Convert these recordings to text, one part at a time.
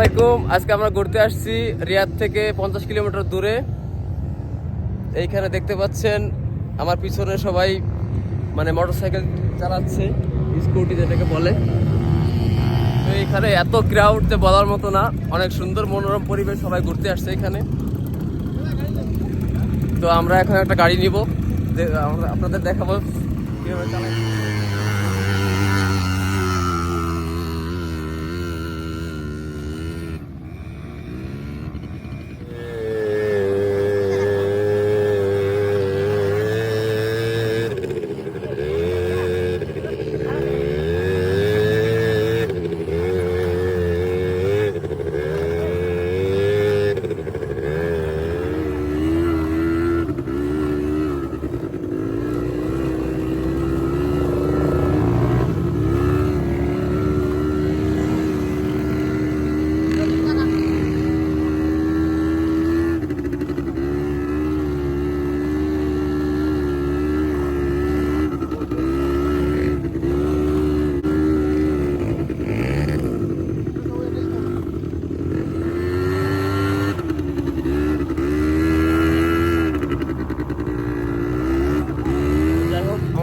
আলাইকুম। আজকে আমরা ঘুরতে আসছি রিয়াদ থেকে পঞ্চাশ কিলোমিটার দূরে। এইখানে দেখতে পাচ্ছেন আমার পিছনে সবাই মানে মোটরসাইকেল চালাচ্ছে, স্কুটি যেটাকে বলে। তো এখানে এত ক্রাউড যে বলার মতো না, অনেক সুন্দর মনোরম পরিবেশ সবাই ঘুরতে আসছে এখানে। তো আমরা এখন একটা গাড়ি নিব। আপনাদের দেখাবো কীভাবে চালাই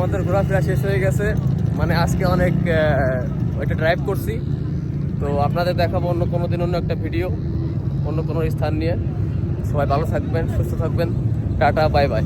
আমাদের ঘোরাফেরা শেষ হয়ে গেছে। মানে আজকে অনেক ওইটা ড্রাইভ করছি। তো আপনাদের দেখাবো অন্য কোনো দিন অন্য একটা ভিডিও অন্য কোনো স্থান নিয়ে। সবাই ভালো থাকবেন, সুস্থ থাকবেন। Tata bye bye